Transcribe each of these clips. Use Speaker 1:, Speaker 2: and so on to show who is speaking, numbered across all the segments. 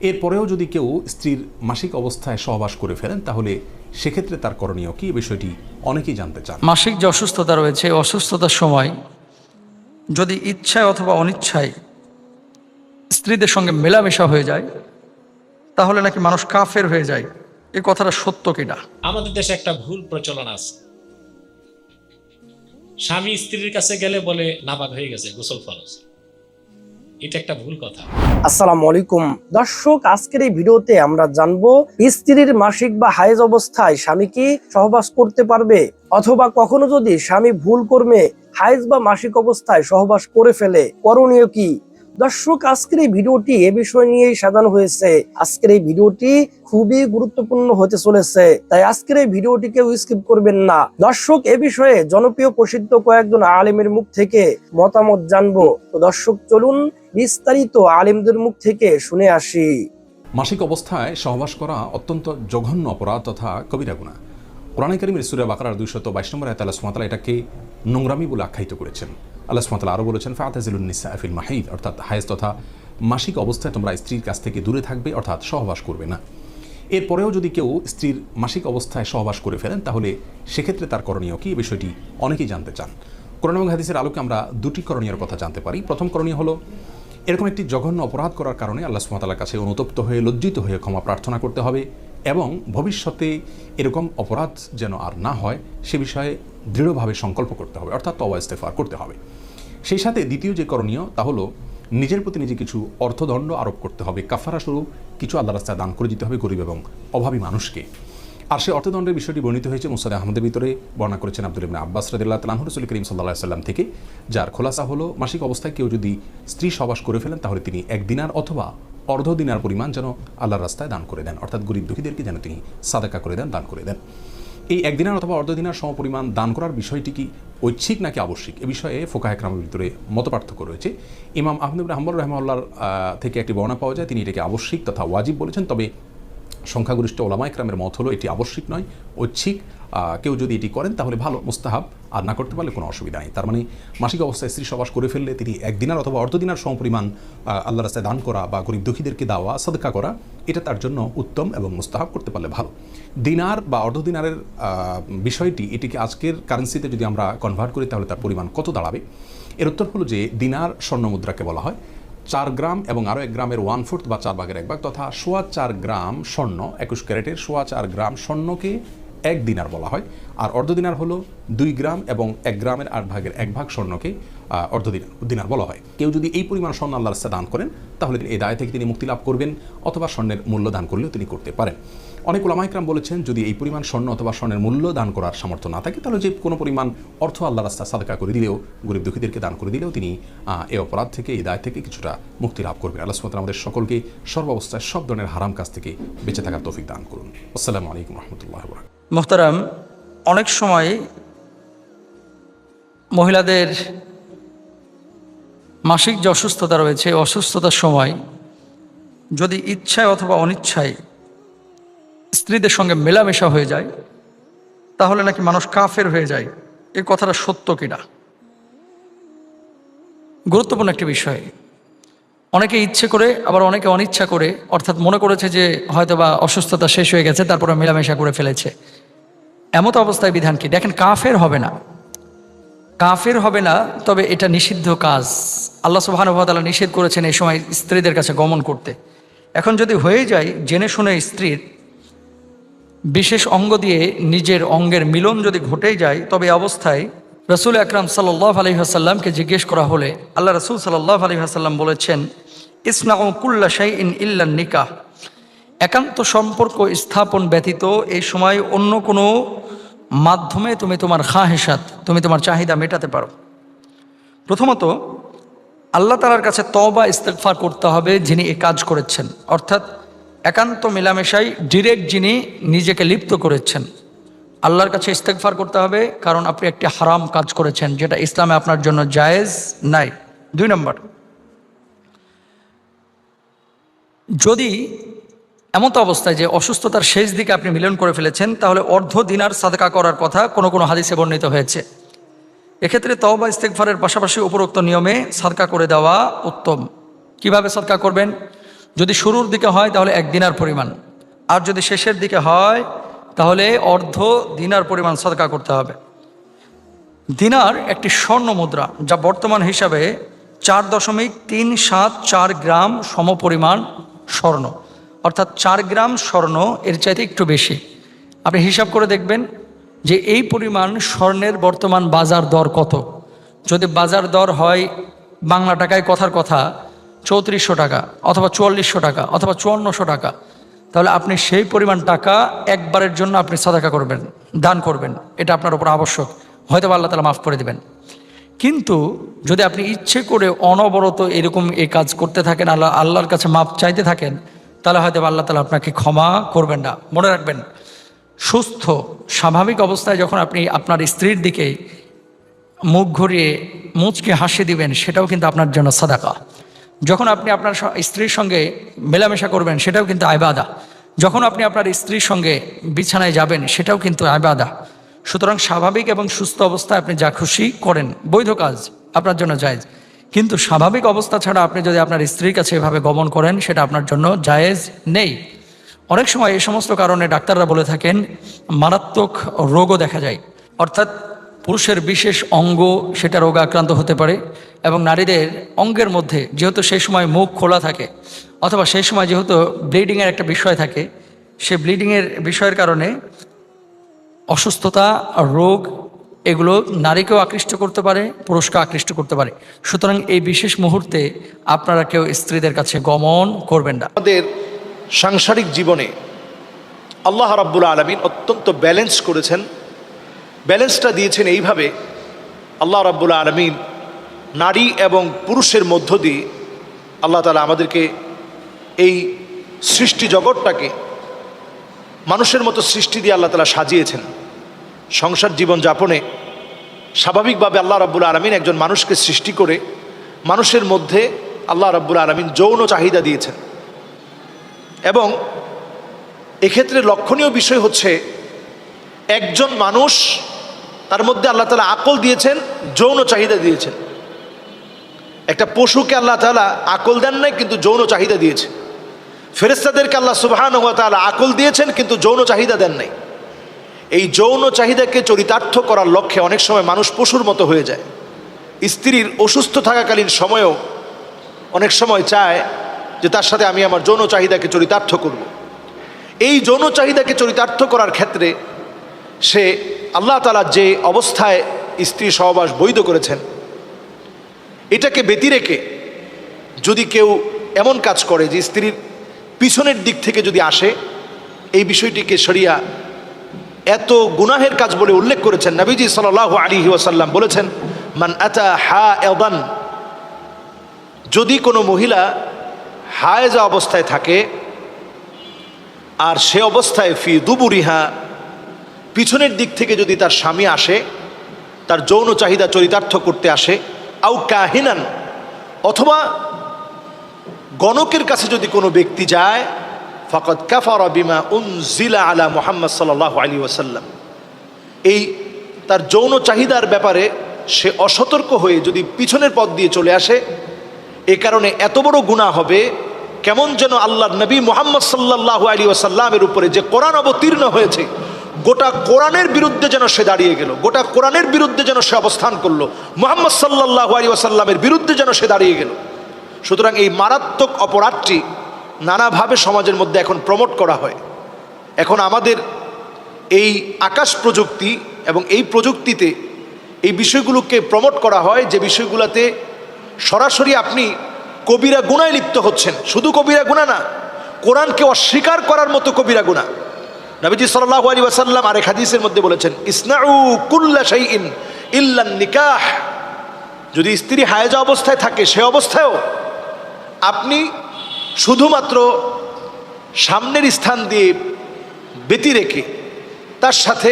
Speaker 1: এরপরেও যদি কেউ স্ত্রীর মাসিক অবস্থায় সহবাস করে ফেলেন তাহলে সেক্ষেত্রে তার করণীয় কি? বিষয়টি অনেকেই জানতে চান।
Speaker 2: মাসিক যে অসুস্থতা রয়েছে অসুস্থতার সময় যদি ইচ্ছায় অথবা অনিচ্ছায় স্ত্রীদের সঙ্গে মেলামেশা হয়ে যায় তাহলে নাকি মানুষ কাফের হয়ে যায়? এ কথাটা সত্য কিনা?
Speaker 3: আমাদের দেশে একটা ভুল প্রচলন আছে। স্বামী স্ত্রীর কাছে গেলে বলে নাপাক হয়ে গেছে গোসল ফরজ। এটা একটা ভুল কথা।
Speaker 4: আসসালামু আলাইকুম। দর্শক, আজকের এই ভিডিওতে আমরা জানব, স্ত্রীর মাসিক বা হায়েজ অবস্থায় স্বামী কি সহবাস করতে পারবে? অথবা কখনো যদি স্বামী ভুল কর্মে হায়েজ বা মাসিক অবস্থায় সহবাস করে ফেলে, করণীয় কি? দর্শক, আজকের এই ভিডিওটি এ বিষয় নিয়েই সাজানো হয়েছে। আজকের এই ভিডিওটি খুবই গুরুত্বপূর্ণ হতে চলেছে, তাই আজকের এই ভিডিওটি কেউ স্কিপ করবেন না। দর্শক, এ বিষয়ে জনপ্রিয় প্রসিদ্ধ কয়েকজন আলেমের মুখ থেকে মতামত জানব। তো দর্শক, চলুন বিস্তারিত আলেমদের মুখ থেকে শুনে আসি।
Speaker 1: মাসিক অবস্থায় সহবাস করা অত্যন্ত জঘন্য অপরাধ তথা কবিরা গুণা। কোরআন করিমের সুরা বাকার দুইশত বাইশ নম্বর আল্লাহ সুমাতালা এটাকে নোংরামি বলে আখ্যায়িত করেছেন। আল্লাহ সুমাতালা আরও বলেছেন ফাতাজিলুন্নিসা আফিল মাহিদ অর্থাৎ হায়েজ তথা মাসিক অবস্থায় তোমরা স্ত্রীর কাছ থেকে দূরে থাকবে, অর্থাৎ সহবাস করবে না। এরপরেও যদি কেউ স্ত্রীর মাসিক অবস্থায় সহবাস করে ফেলেন, তাহলে সেক্ষেত্রে তার করণীয় কি? এই বিষয়টি অনেকেই জানতে চান। কোরআন এবং হাদিসের আলোকে আমরা দুটি করণীয়ের কথা জানতে পারি। প্রথম করণীয় হলো, এরকম একটি জঘন্য অপরাধ করার কারণে আল্লাহ সুমতালার কাছে অনুতপ্ত হয়ে, লজ্জিত হয়ে ক্ষমা প্রার্থনা করতে হবে এবং ভবিষ্যতে এরকম অপরাধ যেন আর না হয়, সে বিষয়ে দৃঢ়ভাবে সংকল্প করতে হবে, অর্থাৎ তওয়া ইস্তেফার করতে হবে। সেই সাথে দ্বিতীয় যে করণীয়, তা হলো নিজের প্রতি নিজে কিছু অর্থদণ্ড আরোপ করতে হবে। কাফারা স্বরূপ কিছু আল্লাহ রাস্তায় দান করে দিতে হবে গরিব এবং অভাবী মানুষকে। আর সেই অর্থদণ্ডের বিষয়টি বর্ণিত হয়েছে মুসাদ আহমদের ভিতরে, বর্ণনা করেছেন আব্দুল ইবনে আব্বাস রদুল্লাহ তালাহ রসুল করিম সাল্লাহ সাল্লাম থেকে, যার খোলাসা হলো মাসিক অবস্থায় কেউ যদি স্ত্রী সবাস করে ফেলেন, তাহলে তিনি এক দিনার অথবা অর্ধ দিনার পরিমাণ যেন আল্লাহর রাস্তায় দান করে দেন। অর্থাৎ গরিব দুঃখীদেরকে যেন তিনি সাদাকা করে দেন, দান করে দেন। এই একদিনের অথবা অর্ধদিনার সমপরিমাণ দান করার বিষয়টি কি ঐচ্ছিক নাকি আবশ্যিক? এ বিষয়ে ফোকা একরামের ভিতরে মত পার্থক্য রয়েছে। ইমাম আহমদ রহমান রহমাল্লার থেকে একটি বর্ণনা পাওয়া যায়। তিনি এটাকে আবশ্যিক তথা ওয়াজিব বলেছেন। তবে সংখ্যাগরিষ্ঠ ওলামা একরামের মত হলো, এটি আবশ্যিক নয়, ঐচ্ছিক। কেউ যদি এটি করেন, তাহলে ভালো, মুস্তাহাব। আর না করতে পারলে কোনো অসুবিধা নেই। তার মানে মাসিক অবস্থায় স্ত্রী সবাস করে ফেললে, তিনি একদিনার অথবা অর্ধদিনার সমপরিমাণ আল্লাহ রাস্তায় দান করা বা গরিব দুঃখীদেরকে দেওয়া, সদকা করা, এটা তার জন্য উত্তম এবং মুস্তাহাব করতে পারলে ভালো। দিনার বা অর্ধদিনারের বিষয়টি এটিকে আজকের কারেন্সিতে যদি আমরা কনভার্ট করি, তাহলে তার পরিমাণ কত দাঁড়াবে? এর উত্তর হলো যে, দিনার স্বর্ণ মুদ্রাকে বলা হয়। চার গ্রাম এবং আরও এক গ্রামের ওয়ান ফোর্থ বা চার ভাগের এক ভাগ, তথা সোয়া চার গ্রাম স্বর্ণ, একুশ ক্যারেটের সোয়া চার গ্রাম স্বর্ণকে এক দিনার বলা হয়। আর অর্ধ দিনার হলো দুই গ্রাম এবং এক গ্রামের আট ভাগের এক ভাগ স্বর্ণকে অর্ধ দিনার বলা হয়। কেউ যদি এই পরিমাণ স্বর্ণ আল্লাহ রাস্তা দান করেন, তাহলে এই দায় থেকে তিনি মুক্তি লাভ করবেন অথবা স্বর্ণের মূল্য দান করলেও তিনি করতে পারেন। অনেক ওলামাইকরাম বলেছেন, যদি এই পরিমাণ স্বর্ণ অথবা স্বর্ণের মূল্য দান করার সামর্থ্য না থাকে, তাহলে যে কোনো পরিমাণ অর্থ আল্লাহ রাস্তা সাদকা করে দিলেও, গরিব দুঃখীদেরকে দান করে দিলেও তিনি এই অপরাধ থেকে, এই দায় থেকে কিছুটা মুক্তি লাভ করবেন। আল্লাহ সুমতাল আমাদের সকলকে সর্বাবস্থায় সব ধরনের হারাম কাজ থেকে বেঁচে থাকার তৌফিক দান করুন। আসসালামু আলাইকুম রহমতুল্লাহ।
Speaker 2: মোহতারাম, অনেক সময় মহিলাদের মাসিক যে অসুস্থতা রয়েছে অসুস্থতার সময় যদি ইচ্ছায় অথবা অনিচ্ছায় স্ত্রীদের সঙ্গে মেলামেশা হয়ে যায়, তাহলে নাকি মানুষ কাফের হয়ে যায়। এই কথাটা সত্য কিনা? গুরুত্বপূর্ণ একটি বিষয়। অনেকে ইচ্ছে করে, আবার অনেকে অনিচ্ছা করে, অর্থাৎ মনে করেছে যে হয়তোবা অসুস্থতা শেষ হয়ে গেছে, তারপরে মেলামেশা করে ফেলেছে। এমত অবস্থায় বিধান কি? দেখেন, কাফের হবে না। কাফের হবে না, তবে এটা নিষিদ্ধ কাজ। আল্লাহ সুবাহানুভাতালা নিষেধ করেছেন এই সময় স্ত্রীদের কাছে গমন করতে। এখন যদি হয়ে যায়, জেনে শুনে স্ত্রীর বিশেষ অঙ্গ দিয়ে নিজের অঙ্গের মিলন যদি ঘটেই যায়, তবে অবস্থায় রসুল আকরাম সাল্লাহ আলহিহাসাল্লামকে জিজ্ঞেস করা হলে আল্লাহ রসুল সাল্লাহ আলহিহাসাল্লাম বলেছেন ইসনা কুল্লা শাই ইন ইল্লা নিকাহ। একান্ত সম্পর্ক স্থাপন ব্যতীত এই সময় অন্য কোনো মাধ্যমে তুমি তোমার খাহেসাত তুমি তোমার চাহিদা মেটাতে পারো। প্রথমত, আল্লাহ তালার কাছে তবা ইস্তেকফার করতে হবে যিনি এ কাজ করেছেন। অর্থাৎ একান্ত মেলামেশাই ডিরেক্ট যিনি নিজেকে লিপ্ত করেছেন। আল্লাহর কাছে ইস্তেকফার করতে হবে, কারণ আপনি একটি হারাম কাজ করেছেন, যেটা ইসলামে আপনার জন্য জায়েজ নাই। দুই নম্বর, যদি এমন তো অবস্থায় যে অসুস্থতার শেষ দিকে আপনি মিলন করে ফেলেছেন, তাহলে অর্ধ দিনার সাদকা করার কথা কোনো কোনো হাদিসে বর্ণিত হয়েছে। এক্ষেত্রে তওবা ইস্তেকফারের পাশাপাশি উপরোক্ত নিয়মে সাদকা করে দেওয়া উত্তম। কীভাবে সাদকা করবেন? যদি শুরুর দিকে হয়, তাহলে এক দিনার পরিমাণ। আর যদি শেষের দিকে হয়, তাহলে অর্ধ দিনার পরিমাণ সদকা করতে হবে। দিনার একটি স্বর্ণ মুদ্রা, যা বর্তমান হিসাবে চার দশমিক তিন সাত চার গ্রাম সমপরিমাণ স্বর্ণ। অর্থাৎ চার গ্রাম স্বর্ণ এর চাইতে একটু বেশি। আপনি হিসাব করে দেখবেন যে এই পরিমাণ স্বর্ণের বর্তমান বাজার দর কত। যদি বাজার দর হয় বাংলা টাকায় কথার কথা চৌত্রিশশো টাকা অথবা চুয়াল্লিশশো টাকা অথবা চুয়ান্নশো টাকা, তাহলে আপনি সেই পরিমাণ টাকা একবারের জন্য আপনি সদাকা করবেন, দান করবেন। এটা আপনার উপর আবশ্যক। হয়তো আল্লাহ তালা মাফ করে দেবেন। কিন্তু যদি আপনি ইচ্ছে করে অনবরত এরকম এই কাজ করতে থাকেন, আল্লাহ আল্লাহর কাছে মাপ চাইতে থাকেন তাহলে হয়তো আল্লাহ তালা আপনাকে ক্ষমা করবেন না। মনে রাখবেন, সুস্থ, স্বাভাবিক অবস্থায় যখন আপনি আপনার স্ত্রীর দিকে মুখ ঘুরিয়ে মুচকে হাসি দিবেন, সেটাও কিন্তু আপনার জন্য সাদাকা। যখন আপনি আপনার স্ত্রীর সঙ্গে মেলামেশা করবেন, সেটাও কিন্তু আয়বাদা যখন আপনি আপনার স্ত্রীর সঙ্গে বিছানায় যাবেন, সেটাও কিন্তু আইবাদা। সুতরাং স্বাভাবিক এবং সুস্থ অবস্থায় আপনি যা খুশি করেন, বৈধ কাজ আপনার জন্য জায়েজ। কিন্তু স্বাভাবিক অবস্থা ছাড়া আপনি যদি আপনার স্ত্রীর কাছে এভাবে গমন করেন, সেটা আপনার জন্য জায়েজ নেই। অনেক সময় এই সমস্ত কারণে ডাক্তাররা বলে থাকেন, মারাত্মক রোগও দেখা যায়। অর্থাৎ পুরুষের বিশেষ অঙ্গ সেটা রোগ আক্রান্ত হতে পারে এবং নারীদের অঙ্গের মধ্যে যেহেতু সেই সময় মুখ খোলা থাকে, অথবা সেই সময় যেহেতু ব্লিডিংয়ের একটা বিষয় থাকে, সে ব্লিডিংয়ের বিষয়ের কারণে অসুস্থতা, রোগ এগুলো নারীকেও আকৃষ্ট করতে পারে পুরুষকে আকৃষ্ট করতে পারে। সুতরাং এই বিশেষ মুহূর্তে আপনারা কেউ স্ত্রীদের কাছে গমন করবেন না।
Speaker 5: আমাদের সাংসারিক জীবনে আল্লাহ রাব্বুল আলমিন অত্যন্ত ব্যালেন্স করেছেন। ব্যালেন্সটা দিয়েছেন এইভাবে আল্লাহ রাব্বুল আলমিন নারী এবং পুরুষের মধ্য দিয়ে আল্লাহ তালা আমাদেরকে এই সৃষ্টি জগৎটাকে মানুষের মতো সৃষ্টি দিয়ে আল্লাহ তালা সাজিয়েছেন। সংসার জীবন যাপনে স্বাভাবিকভাবে আল্লাহ রাব্বুল আলমিন একজন মানুষকে সৃষ্টি করে মানুষের মধ্যে আল্লাহ রাব্বুল আলমিন যৌন চাহিদা দিয়েছেন। এবং এক্ষেত্রে লক্ষণীয় বিষয় হচ্ছে একজন মানুষ তার মধ্যে আল্লাহ তালা আকল দিয়েছেন, যৌন চাহিদা দিয়েছেন। একটা পশুকে আল্লাহ তালা আকল দেন নাই, কিন্তু যৌন চাহিদা দিয়েছে। ফেরেস্তাদেরকে আল্লাহ সুবাহান তালা আকল দিয়েছেন, কিন্তু যৌন চাহিদা দেন নাই। এই যৌন চাহিদাকে চরিতার্থ করার লক্ষ্যে অনেক সময় মানুষ পশুর মতো হয়ে যায় স্ত্রীর অসুস্থ থাকাকালীন সময়েও অনেক সময় চায় যে তার সাথে আমি আমার যৌন চাহিদাকে চরিতার্থ করব। এই যৌন চাহিদাকে চরিতার্থ করার ক্ষেত্রে সে আল্লাহ তালা যে অবস্থায় স্ত্রী সহবাস বৈধ করেছেন, এটাকে ব্যতি রেখে যদি কেউ এমন কাজ করে যে স্ত্রীর পিছনের দিক থেকে যদি আসে, এই বিষয়টিকে সরিয়া এত গুনাহের কাজ বলে উল্লেখ করেছেন নবীজি সাল আলী ওয়াসাল্লাম বলেছেন, মান আতা হা এদান যদি কোনো মহিলা হায়জা অবস্থায় থাকে, আর সে অবস্থায় ফি দুবুরিহা, পিছনের দিক থেকে যদি তার স্বামী আসে, তার যৌন চাহিদা চরিতার্থ করতে আসে আউ কাহিনান, অথবা গণকের কাছে যদি কোনো ব্যক্তি যায় ফকত কাফার বিমা উনজিলা আলা মোহাম্মদ সাল্লাহ আলী ওসাল্লাম এই তার যৌন চাহিদার ব্যাপারে সে অসতর্ক হয়ে যদি পিছনের পথ দিয়ে চলে আসে, এ কারণে এত বড় গুণা হবে, কেমন যেন আল্লাহ নবী মোহাম্মদ সাল্লাহ আলী ওসাল্লামের উপরে যে কোরআন অবতীর্ণ হয়েছে, গোটা কোরআনের বিরুদ্ধে যেন সে দাঁড়িয়ে গেল, গোটা কোরআনের বিরুদ্ধে যেন সে অবস্থান করল, মোহাম্মদ সাল্লাহ আলী ওসাল্লামের বিরুদ্ধে যেন সে দাঁড়িয়ে গেল। সুতরাং এই মারাত্মক অপরাধটি নানাভাবে সমাজের মধ্যে এখন প্রমোট করা হয়। এখন আমাদের এই আকাশ প্রযুক্তি এবং এই প্রযুক্তিতে এই বিষয়গুলোকে প্রমোট করা হয় যে বিষয়গুলোতে সরাসরি আপনি কবিরা গুণায় লিপ্ত হচ্ছেন। শুধু কবিরা গুণা না, কোরআনকে অস্বীকার করার মতো কবিরা গুণা। নবীজি সাল্লাহ আলী ওয়াসাল্লাম আরেক হাদিসের মধ্যে বলেছেন, ইসনাউ কুল্লা শাইইন ইল্লান নিকাহ। যদি স্ত্রী হায়জা অবস্থায় থাকে, সে অবস্থায়ও আপনি শুধুমাত্র সামনের স্থান দিয়ে ব্যতি রেখে, তার সাথে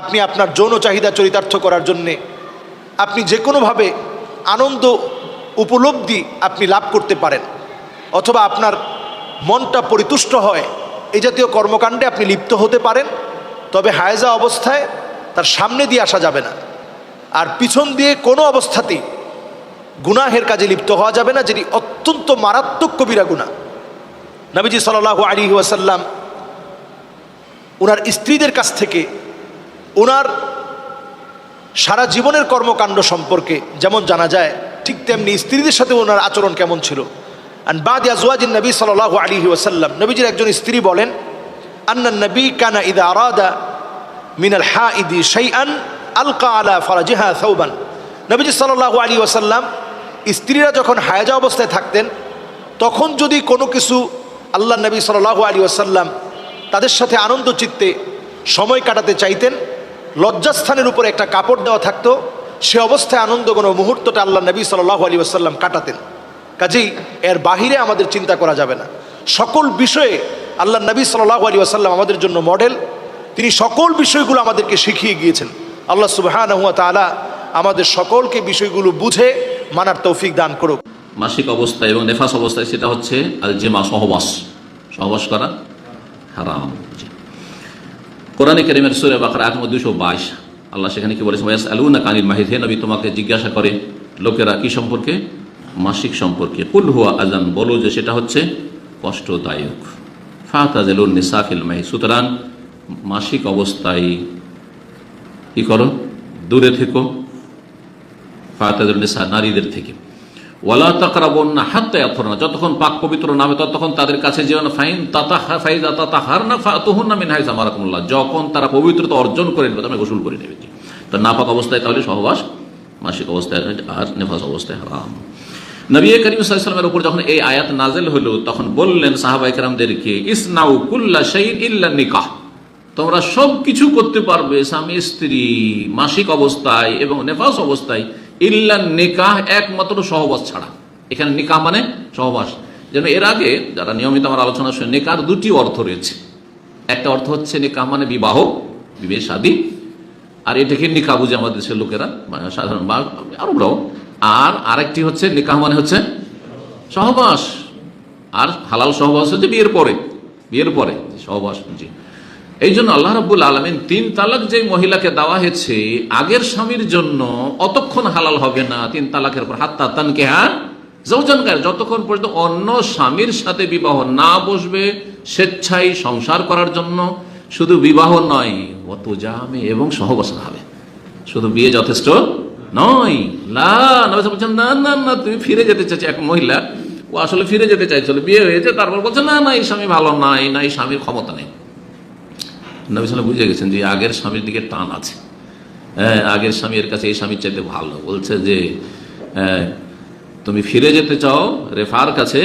Speaker 5: আপনি আপনার যৌন চাহিদা চরিতার্থ করার জন্যে আপনি যে কোনোভাবে আনন্দ উপলব্ধি আপনি লাভ করতে পারেন, অথবা আপনার মনটা পরিতুষ্ট হয় এই জাতীয় কর্মকাণ্ডে আপনি লিপ্ত হতে পারেন, তবে হায়জা অবস্থায় তার সামনে দিয়ে আসা যাবে না। আর পিছন দিয়ে কোনো অবস্থাতেই গুনাহের কাজে লিপ্ত হওয়া যাবে না যেটি অত্যন্ত মারাত্মক কবিরা গুণা নবীজি সাল্লাহ আলী ওয়াসাল্লাম ওনার স্ত্রীদের কাছ থেকে ওনার সারা জীবনের কর্মকাণ্ড সম্পর্কে যেমন জানা যায়, ঠিক তেমনি স্ত্রীদের সাথে ওনার আচরণ কেমন ছিল। আন বাদ আজওয়াজিন নবী সাল্লাহ আলী নবীজির একজন স্ত্রী বলেন আন্নান নবী কানা ইদা আরাদা মিনাল হা ইদি শাইআন আলকা আলা ফরাজিহা সৌবান নবীজি সাল্লাহ আলী ওয়াসাল্লাম স্ত্রীরা যখন হায়াজা অবস্থায় থাকতেন, তখন যদি কোনো কিছু আল্লাহ নবী সাল্লাহ আলী ওয়াসাল্লাম তাদের সাথে আনন্দ চিত্তে সময় কাটাতে চাইতেন, লজ্জাস্থানের উপরে একটা কাপড় দেওয়া থাকতো, সে অবস্থায় আনন্দ কোনো মুহূর্তটা আল্লাহ নবী সাল্লাহ আলী ওয়াসাল্লাম কাটাতেন। কাজেই এর বাহিরে আমাদের চিন্তা করা যাবে না। সকল বিষয়ে আল্লাহ নবী সাল্লাহ আলী ওয়াসাল্লাম আমাদের জন্য মডেল। তিনি সকল বিষয়গুলো আমাদেরকে শিখিয়ে গিয়েছেন। আল্লাহ সুবাহ আমাদের সকলকে বিষয়গুলো বুঝে মানার তৌফিক দান করুক।
Speaker 6: মাসিক অবস্থায় এবং নেফাস অবস্থায় সেটা হচ্ছে আল জেমা সহবাস। সহবাস করা হারাম। কোরআনে কেরিমের সুরে বাকার আট দুশো বাইশ। আল্লাহ সেখানে কি বলেছে ওয়াস আলু না কানিল মাহিদ হে নবী, তোমাকে জিজ্ঞাসা করে, লোকেরা কি সম্পর্কে? মাসিক সম্পর্কে। কুল হুয়া আজান বলো যে সেটা হচ্ছে কষ্টদায়ক। ফাতাজেলুন নিসাফিল মাহি সুতরাং মাসিক অবস্থায় কি করো? দূরে থেকো। ফাতাজুল নিসা নারীদের থেকে। ওয়ালা তাকরাবন না হাত্তা না যতক্ষণ পাক পবিত্র না হবে ততক্ষণ তাদের কাছে যেও না। ফাইন তাতা ফাইজা তাতা হার না ফাতুহুন না মিন হাইজ আমারাকুমুল্লাহ, যখন তারা পবিত্রতা অর্জন করে নেবে তখন গোসল করে নেবে। তো নাপাক অবস্থায় তাহলে সহবাস, মাসিক অবস্থায় আর নেফাস অবস্থায় হারাম। নবী করিম সাল্লামের উপর যখন এই আয়াত নাজেল হলো, তখন বললেন সাহাবাই কারামদেরকে, ইসনাউ কুল্লা শাইন ইল্লা নিকাহ। তোমরা সব কিছু করতে পারবে স্বামী স্ত্রী মাসিক অবস্থায় এবং নেফাস অবস্থায়। ইল্লা নিকাহ একমাত্র সহবাস ছাড়া। এখানে নিকাহ মানে সহবাস। যেন এর আগে যারা নিয়মিত আমার আলোচনা শুনে, নিকার দুটি অর্থ রয়েছে। একটা অর্থ হচ্ছে নিকাহ মানে বিবাহ বিবাহ শাদী। আর এটাকে নিকাহ বুঝে আমাদের দেশের লোকেরা? মানে সাধারণ আরবরাও। আর আরেকটি হচ্ছে নিকাহ মানে হচ্ছে সহবাস। আর হালাল সহবাস হচ্ছে বিয়ের পরে। বিয়ের পরে সহবাস, জি। এই জন্য আল্লাহ রাব্বুল আলমিন তিন তালাক যে মহিলাকে দেওয়া হয়েছে, আগের স্বামীর জন্য অতক্ষণ হালাল হবে না তিন তালাকের পর হাত্তা তানকে হ্যাঁ যতক্ষণ পর্যন্ত অন্য স্বামীর সাথে বিবাহ না বসবে স্বেচ্ছায় সংসার করার জন্য, শুধু বিবাহ নয় অত জামে এবং সহবাসন হবে। শুধু বিয়ে যথেষ্ট নয়। বলছেন, না না না, তুমি ফিরে যেতে চাইছো, এক মহিলা। ও আসলে ফিরে যেতে চাইছিল, বিয়ে হয়েছে, তারপর বলছে, না না, এই স্বামী ভালো নাই, না, এই স্বামীর ক্ষমতা নেই। নবী সাল্লাম বুঝে গেছেন যে আগের স্বামীর দিকে টান আছে। হ্যাঁ আগের স্বামীর কাছে এই স্বামীর চাইতে ভালো। বলছে যে হ্যাঁ, তুমি ফিরে যেতে চাও রেফার কাছে?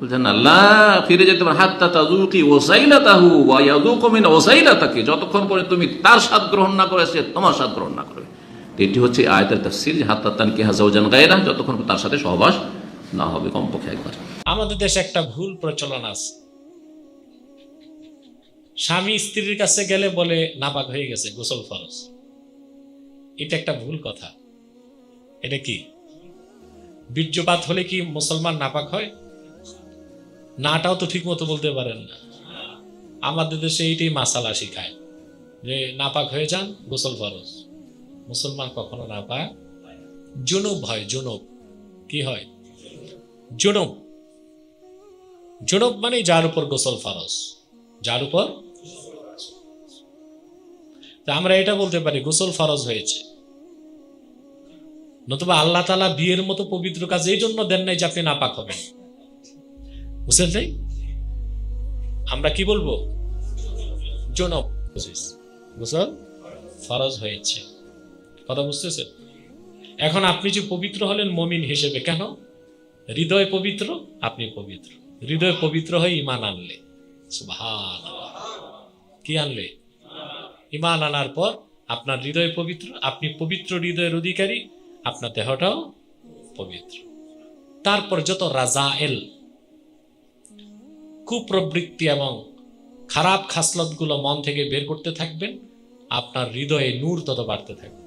Speaker 6: বলছেন আল্লাহ ফিরে যেতে পারো হাত্তা তাজুকি ওসাইলা তাহু ওয়াইয়াদুকমিন ওসাইলা তাকে যতক্ষণ পর্যন্ত তুমি তার স্বাদ গ্রহণ না করে সে তোমার স্বাদ গ্রহণ না করবে। এটি হচ্ছে আয়তের তাফসির যে হাত্তা তান কে হাজাউজান গায়রা যতক্ষণ তার সাথে সহবাস না হবে কমপক্ষে একবার।
Speaker 3: আমাদের দেশে একটা ভুল প্রচলন আছে। স্বামী স্ত্রীর কাছে গেলে বলে, নাপাক হয়ে গেছে, গোসল ফরজ। এটা একটা ভুল কথা। এটা কি? বীর্যপাত হলে কি মুসলমান নাপাক হয়? নাটাও তো ঠিক মতো বলতে পারেন না। আমাদের দেশে এইটাই মাসালা শিখায় যে, নাপাক হয়ে যান, গোসল ফরজ। মুসলমান কখনো নাপাক জুনুব হয়, জুনুব। কি হয়? জুনুব। জুনুব মানে যার উপর গোসল ফরজ। যার উপর তা আমরা এটা বলতে পারি, গোসল ফরজ হয়েছে। নতুবা আল্লাহ তালা বিয়ের মতো পবিত্র কাজ এই জন্য দেন নাই যে আপনি নাপাক হবেন। বুঝলেন তাই আমরা কি বলব? জনব গোসল ফরজ হয়েছে। কথা বুঝতেছেন? এখন আপনি যে পবিত্র হলেন মমিন হিসেবে, কেন? হৃদয় পবিত্র, আপনি পবিত্র। হৃদয় পবিত্র হয়ে ইমান আনলে। কি আনলে? ইমান আনার পর আপনার হৃদয় পবিত্র, আপনি পবিত্র হৃদয়ের অধিকারী, আপনার দেহটাও পবিত্র। তারপর যত রাজা এল কুপ্রবৃত্তি এবং খারাপ খাসলতগুলো মন থেকে বের করতে থাকবেন, আপনার হৃদয়ে নূর তত বাড়তে থাকবে।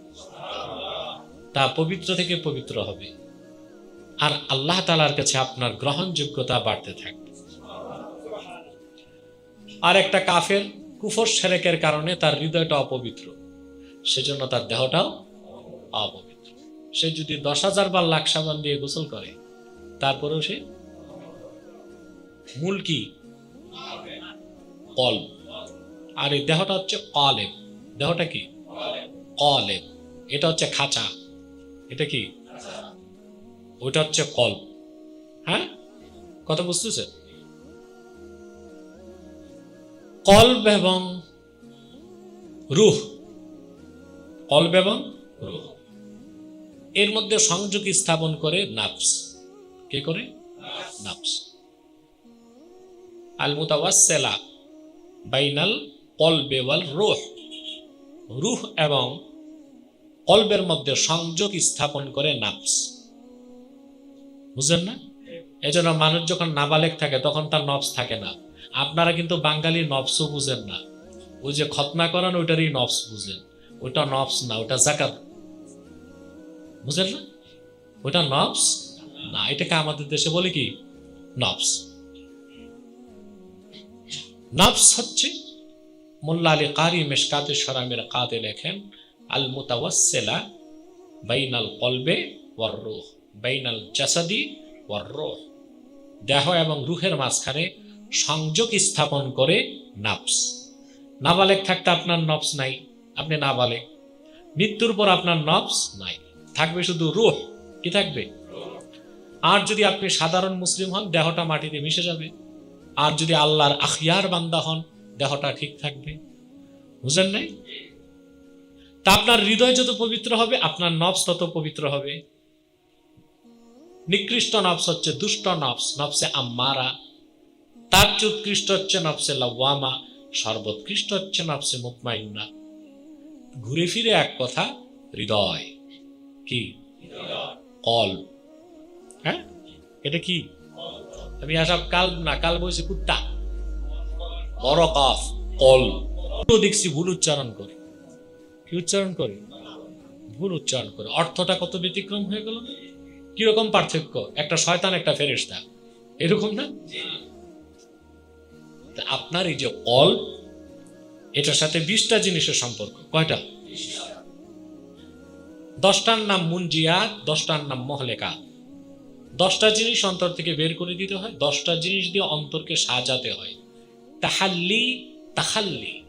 Speaker 3: তা পবিত্র থেকে পবিত্র হবে। আর আল্লাহ তালার কাছে আপনার গ্রহণযোগ্যতা বাড়তে থাকবে। আর একটা কাফের কুফর সেরেকের কারণে তার হৃদয়টা অপবিত্র। সেজন্য তার দেহটাও অপবিত্র। সে যদি দশ হাজার বার লাখ সাবান দিয়ে গোসল করে, তারপরেও সে মূল কি? কল আর এই দেহটা হচ্ছে কলেব। দেহটা কি? কলেব। এটা হচ্ছে খাঁচা। এটা কি? ওইটা হচ্ছে কল হ্যাঁ? কথা বুঝতেছে কলব এবং রুহ। কলব এবং রুহ। এর মধ্যে সংযোগ স্থাপন করে নাফস। কে করে? নাফস। আল মুতাওয়াসসিলা বাইনাল কলবে ওয়াল রুহ। রুহ এবং কলবের মধ্যে সংযোগ স্থাপন করে নাফস। বুঝলেন না? এজন্য মানুষ যখন নাবালেক থাকে, তখন তার নফস থাকে না। আপনারা কিন্তু বাঙালি নফসও বুঝেন না। ওই যে খতনা করান, ওইটারই নফস বুঝেন। ওইটা নফস না ওটা জাকাত বুঝলেন না? ওইটা নফস না, এটাকে আমাদের দেশে বলে কি? নফস। হচ্ছে মোল্লা আলী কারি মেশকাতে সরামের কাতে লেখেন আল মুতাওয়াসসিলা বাইনাল কলবে ওয়ার রুহ, বাইনাল জাসাদি ওয়ার রুহ। দেহ এবং রুহের মাঝখানে সংযোগ স্থাপন করে নাফস। নাবালেক থাকতে আপনার নফস নাই, আপনি নাবালেক। মৃত্যুর পর আপনার নফস নাই। থাকবে শুধু রুহ। কি থাকবে? আর যদি আপনি সাধারণ মুসলিম হন, দেহটা মাটিতে মিশে যাবে। আর যদি আল্লাহর আখিয়ার বান্দা হন, দেহটা ঠিক থাকবে। বুঝলেন নাই? তা আপনার হৃদয় যত পবিত্র হবে, আপনার নফস তত পবিত্র হবে। নিকৃষ্ট নফস হচ্ছে দুষ্ট নফস, নফসে আম্মারা। তার চেয়ে উৎকৃষ্ট হচ্ছে নফসে লাওয়ামা সর্বোৎকৃষ্ট হচ্ছে নফসে মুতমাইন্না। ঘুরে ফিরে এক কথা, হৃদয়। কি? কল। হ্যাঁ? এটা কি? আমি আসাম কাল না, কাল বলছি কুত্তা। বড় কফ কল দেখছি, ভুল উচ্চারণ করে। কি উচ্চারণ করে? ভুল উচ্চারণ করে। অর্থটা কত ব্যতিক্রম হয়ে গেল কীরকম পার্থক্য? একটা শয়তান, একটা ফেরেশতা। এরকম না? আপনার এই যে কল, এটার সাথে বিশটা জিনিসের সম্পর্ক। কয়টা? দশটার নাম মুনজিয়াত দশটার নাম মহলেকা দশটা জিনিস অন্তর থেকে বের করে দিতে হয়, দশটা জিনিস দিয়ে অন্তরকে সাজাতে হয়। তাহাল্লি তাহাল্লি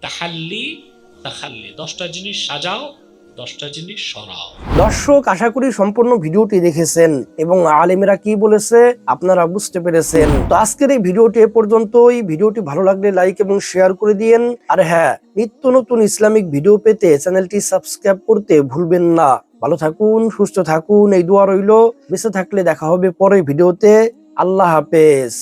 Speaker 3: তাহাল্লি তাহাল্লি। দশটা জিনিস সাজাও দশটা জিনিস সরাও।
Speaker 4: দর্শক, আশা করি সম্পূর্ণ ভিডিওটি দেখেছেন এবং আলেমেরা কি বলেছে আপনারা বুঝতে পেরেছেন। তো আজকের এই ভিডিওটি এ পর্যন্তই। ভিডিওটি ভালো লাগলে লাইক এবং শেয়ার করে দিয়েন। আর হ্যাঁ নিত্য নতুন ইসলামিক ভিডিও পেতে চ্যানেলটি সাবস্ক্রাইব করতে ভুলবেন না। ভালো থাকুন, সুস্থ থাকুন, এই দোয়া রইল। বেঁচে থাকলে দেখা হবে পরের ভিডিওতে। আল্লাহ হাফেজ।